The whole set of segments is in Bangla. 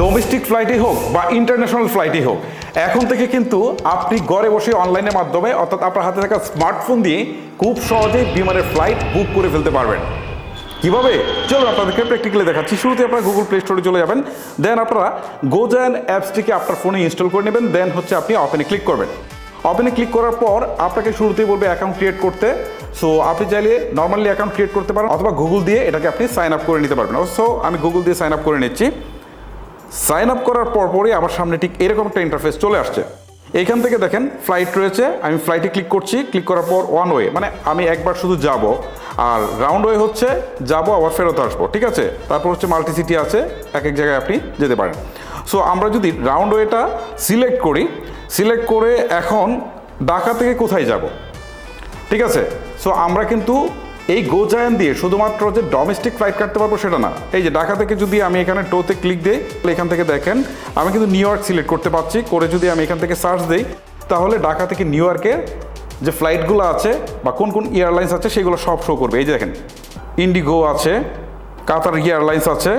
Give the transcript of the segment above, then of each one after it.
ডোমেস্টিক ফ্লাইটই হোক বা ইন্টারন্যাশনাল ফ্লাইটই হোক, এখন থেকে কিন্তু আপনি ঘরে বসে অনলাইনের মাধ্যমে, অর্থাৎ আপনার হাতে থাকা স্মার্টফোন দিয়ে খুব সহজেই বিমানের ফ্লাইট বুক করে ফেলতে পারবেন। কীভাবে? চলুন আপনাদেরকে প্র্যাকটিক্যালি দেখাচ্ছি। শুরুতে আপনারা গুগল প্লে স্টোরে চলে যাবেন দেন আপনারা গোজান অ্যাপসটিকে আপনার ফোনে ইনস্টল করে নেবেন দেন হচ্ছে আপনি অপেনে ক্লিক করবেন। অপেনে ক্লিক করার পর আপনাকে শুরুতেই বলবে অ্যাকাউন্ট ক্রিয়েট করতে। সো আপনি চাইলে নর্মালি অ্যাকাউন্ট ক্রিয়েট করতে পারেন, অথবা গুগল দিয়ে এটাকে আপনি সাইন আপ করে নিতে পারবেন। সো আমি গুগল দিয়ে সাইন আপ করে নিচ্ছি। সাইন আপ করার পরপরই আমার সামনে ঠিক এরকম একটা ইন্টারফেস চলে আসছে। এইখান থেকে দেখেন ফ্লাইট রয়েছে, আমি ফ্লাইটে ক্লিক করছি ক্লিক করার পর ওয়ান ওয়ে মানে আমি একবার শুধু যাব। আর রাউন্ড ওয়ে হচ্ছে যাব, আবার ফেরত আসব, ঠিক আছে? তারপর হচ্ছে মাল্টি সিটি আছে, এক এক জায়গায় আপনি যেতে পারেন। সো আমরা যদি রাউন্ড ওয়েটা সিলেক্ট করি সিলেক্ট করে এখন ঢাকা থেকে কোথায় যাব? ঠিক আছে? সো আমরা কিন্তু এই গোজায়ন দিয়ে শুধুমাত্র যে ডোমেস্টিক ফ্লাইট কাটতে পারব সেটা না। এই যে ঢাকা থেকে যদি আমি এখানে টোতে ক্লিক দিই এখান থেকে দেখেন, আমি কিন্তু নিউ ইয়র্ক সিলেক্ট করতে পারছি। করে যদি আমি এখান থেকে সার্চ দিই, তাহলে ঢাকা থেকে নিউ ইয়র্কের যে ফ্লাইটগুলো আছে বা কোন কোন এয়ারলাইন্স আছে, সেগুলো সব শো করবে। এই যে দেখেন ইন্ডিগো আছে কাতার এয়ারলাইন্স আছে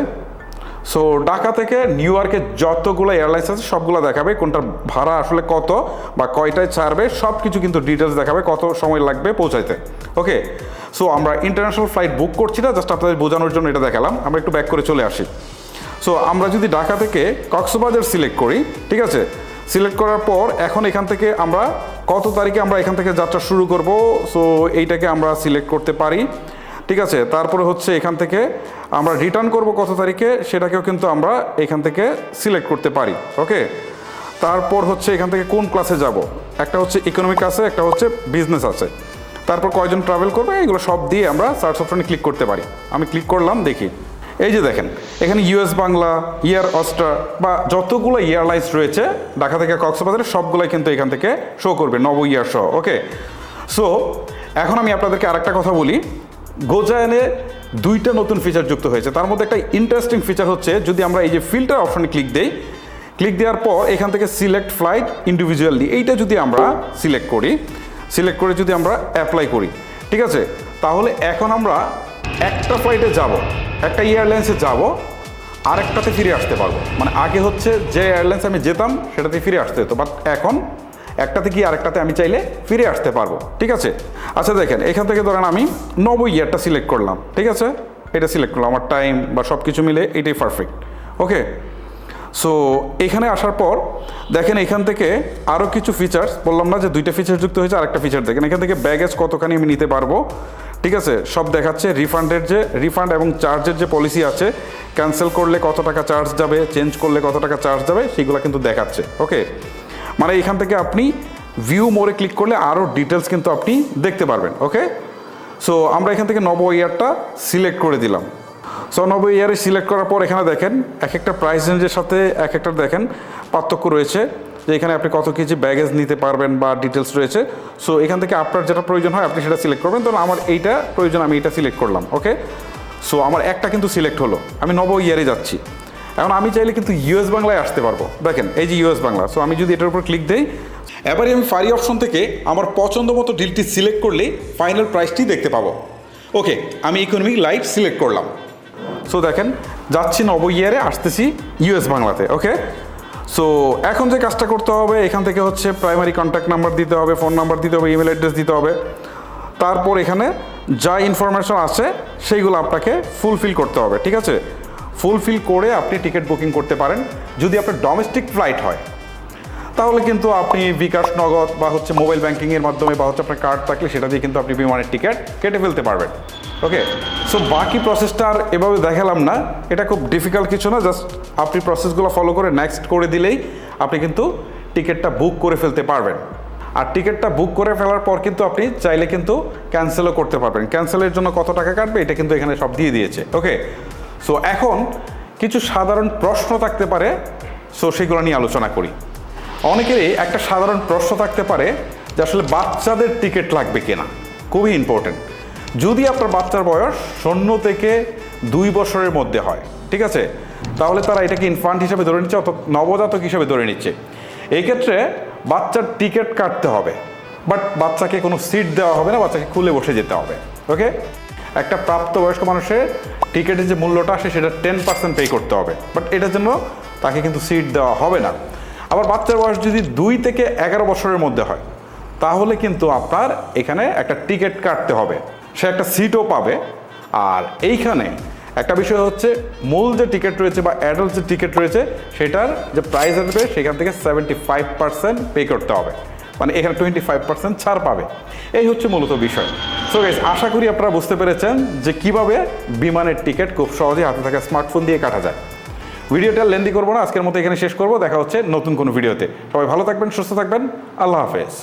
সো ঢাকা থেকে নিউ ইয়র্কে যতগুলো এয়ারলাইন্স আছে, সবগুলো দেখাবে কোনটার ভাড়া আসলে কত বা কয়টায় ছাড়বে সব কিছু কিন্তু ডিটেলস দেখাবে, কত সময় লাগবে পৌঁছাইতে। ওকে সো আমরা ইন্টারন্যাশনাল ফ্লাইট বুক করছি না জাস্ট আপনাদের বোঝানোর জন্য এটা দেখালাম। আমরা একটু ব্যাক করে চলে আসি। সো আমরা যদি ঢাকা থেকে কক্সবাজার সিলেক্ট করি, ঠিক আছে? সিলেক্ট করার পর এখন এখান থেকে আমরা কত তারিখে আমরা এখান থেকে যাত্রা শুরু করব? সো এইটাকে আমরা সিলেক্ট করতে পারি। ঠিক আছে, তারপরে হচ্ছে এখান থেকে আমরা রিটার্ন করব কত তারিখে, সেটাকেও কিন্তু আমরা এখান থেকে সিলেক্ট করতে পারি ওকে তারপর হচ্ছে এখান থেকে কোন ক্লাসে যাব? একটা হচ্ছে ইকোনমিক আছে, একটা হচ্ছে বিজনেস আছে। তারপর কয়জন ট্রাভেল করবে, এগুলো সব দিয়ে আমরা সার্চ অপশনে ক্লিক করতে পারি। আমি ক্লিক করলাম, দেখি। এই যে দেখেন, এখানে ইউএস বাংলা ইয়ার অস্টার বা যতগুলো এয়ারলাইন্স রয়েছে, ঢাকা থেকে কক্সবাজারের সবগুলোই কিন্তু এখান থেকে শো করবে, নব ইয়ার সহ ওকে সো এখন আমি আপনাদেরকে আরেকটা কথা বলি। গোজায়নে দুইটা নতুন ফিচার যুক্ত হয়েছে। তার মধ্যে একটা ইন্টারেস্টিং ফিচার হচ্ছে, যদি আমরা এই যে ফিল্টার অপশনে ক্লিক দেই ক্লিক দেওয়ার পর এখান থেকে সিলেক্ট ফ্লাইট ইন্ডিভিজুয়ালি এইটা যদি আমরা সিলেক্ট করি সিলেক্ট করে যদি আমরা অ্যাপ্লাই করি, ঠিক আছে? তাহলে এখন আমরা একটা ফ্লাইটে যাব, একটা এয়ারলাইন্সে যাব, আরেকটাতে ফিরে আসতে পারব। মানে আগে হচ্ছে যে এয়ারলাইন্স আমি যেতাম, সেটাতে ফিরে আসতে হতো। বাট এখন একটাতে গিয়ে আরেকটাতে আমি চাইলে ফিরে আসতে পারব, ঠিক আছে? আচ্ছা দেখেন, এখান থেকে ধরেন আমি নব্বই ইয়ারটা সিলেক্ট করলাম, ঠিক আছে? এটা সিলেক্ট করলাম, আমার টাইম বা সব কিছু মিলে এটাই পারফেক্ট ওকে? সো এখানে আসার পর, দেখেন এখান থেকে আরও কিছু ফিচার্স বললাম না যে দুইটা ফিচার যুক্ত হয়েছে, আরেকটা ফিচার দেখেন, এখান থেকে ব্যাগেজ কতখানি আমি নিতে পারব, ঠিক আছে? সব দেখাচ্ছে রিফান্ডের যে রিফান্ড এবং চার্জের যে পলিসি আছে ক্যান্সেল করলে কত টাকা চার্জ যাবে চেঞ্জ করলে কত টাকা চার্জ যাবে, সেগুলো কিন্তু দেখাচ্ছে, ওকে? মানে এখান থেকে আপনি ভিউ মোড়ে ক্লিক করলে আরও ডিটেলস কিন্তু আপনি দেখতে পারবেন ওকে সো আমরা এখান থেকে নব ইয়ারটা সিলেক্ট করে দিলাম। সো নব ইয়ারে সিলেক্ট করার পর এখানে দেখেন এক একটা প্রাইস রেঞ্জের সাথে এক একটা দেখেন পার্থক্য রয়েছে, যে এখানে আপনি কত কেজি ব্যাগেজ নিতে পারবেন বা ডিটেলস রয়েছে। সো এখান থেকে আপনার যেটা প্রয়োজন হয়, আপনি সেটা সিলেক্ট করবেন। তাহলে আমার এইটা প্রয়োজন, আমি এইটা সিলেক্ট করলাম ওকে সো আমার একটা কিন্তু সিলেক্ট হলো। আমি নব ইয়ারে যাচ্ছি। এখন আমি চাইলে কিন্তু ইউএস বাংলায় আসতে পারব। দেখেন, এই যে ইউএস বাংলা সো আমি যদি এটার উপর ক্লিক দিই, এবারে আমি ফারি অপশন থেকে আমার পছন্দ মতো ডিলটি সিলেক্ট করলে ফাইনাল প্রাইসটি দেখতে পাবো। ওকে আমি ইকোনমিক লাইট সিলেক্ট করলাম। সো দেখেন, যাচ্ছি নব ইয়ারে আসতেছি ইউএস বাংলাতে ওকে সো এখন যে কাজটা করতে হবে, এখান থেকে হচ্ছে প্রাইমারি কন্ট্যাক্ট নাম্বার দিতে হবে ফোন নাম্বার দিতে হবে ইমেল অ্যাড্রেস দিতে হবে। তারপর এখানে যা ইনফরমেশন আছে, সেইগুলো আপনাকে ফুলফিল করতে হবে, ঠিক আছে? ফুলফিল করে আপনি টিকিট বুকিং করতে পারেন। যদি আপনার ডোমেস্টিক ফ্লাইট হয়, তাহলে কিন্তু আপনি বিকাশ নগদ বা হচ্ছে মোবাইল ব্যাঙ্কিংয়ের মাধ্যমে বা হচ্ছে আপনার কার্ড থাকলে সেটা দিয়ে কিন্তু আপনি বিমানের টিকিট কেটে ফেলতে পারবেন। ওকে সো বাকি প্রসেসটা আর এভাবে দেখালাম না। এটা খুব ডিফিকাল্ট কিছু না। জাস্ট আপনি প্রসেসগুলো ফলো করে নেক্সট করে দিলেই আপনি কিন্তু টিকিটটা বুক করে ফেলতে পারবেন। আর টিকিটটা বুক করে ফেলার পর কিন্তু আপনি চাইলে কিন্তু ক্যান্সেলও করতে পারবেন। ক্যান্সেলের জন্য কত টাকা কাটবে, এটা কিন্তু এখানে সব দিয়ে দিয়েছে। ওকে সো এখন কিছু সাধারণ প্রশ্ন থাকতে পারে। সো সেগুলো নিয়ে আলোচনা করি। অনেকেরই একটা সাধারণ প্রশ্ন থাকতে পারে যে আসলে বাচ্চাদের টিকিট লাগবে কিনা। খুবই ইম্পর্টেন্ট যদি আপনার বাচ্চার বয়স শূন্য থেকে দুই বছরের মধ্যে হয়, ঠিক আছে? তাহলে তারা এটাকে ইনফান্ট হিসেবে ধরে নিচ্ছে অর্থাৎ নবজাতক হিসেবে ধরে নিচ্ছে। এই ক্ষেত্রে বাচ্চার টিকিট কাটতে হবে বাট বাচ্চাকে কোনো সিট দেওয়া হবে না, বাচ্চাকে খুলে বসে যেতে হবে। ওকে একটা প্রাপ্তবয়স্ক মানুষের টিকিটের যে মূল্যটা আসে সেটা টেন পার্সেন্ট পে করতে হবে। বাট এটার জন্য তাকে কিন্তু সিট দেওয়া হবে না। আবার বাচ্চার বয়স যদি দুই থেকে এগারো বছরের মধ্যে হয়, তাহলে কিন্তু আপনার এখানে একটা টিকিট কাটতে হবে। সে একটা সিটও পাবে। আর এইখানে একটা বিষয় হচ্ছে, মূল যে টিকিট রয়েছে বা অ্যাডাল্ট যে টিকিট রয়েছে, সেটার যে প্রাইস আসবে, সেখান থেকে সেভেন্টি ফাইভ পার্সেন্ট পে করতে হবে। মানে এখানে টোয়েন্টি ফাইভ পার্সেন্ট ছাড় পাবে। এই হচ্ছে মূলত বিষয়। সো গাইজ আশা করি আপনারা বুঝতে পেরেছেন যে কীভাবে বিমানের টিকিট খুব সহজেই হাতে থাকা স্মার্টফোন দিয়ে কাটা যায়। ভিডিওটা লেন্দি করব না, আজকের মতো এখানে শেষ করব। দেখা হচ্ছে নতুন কোনো ভিডিওতে। সবাই ভালো থাকবেন, সুস্থ থাকবেন। আল্লাহ হাফেজ।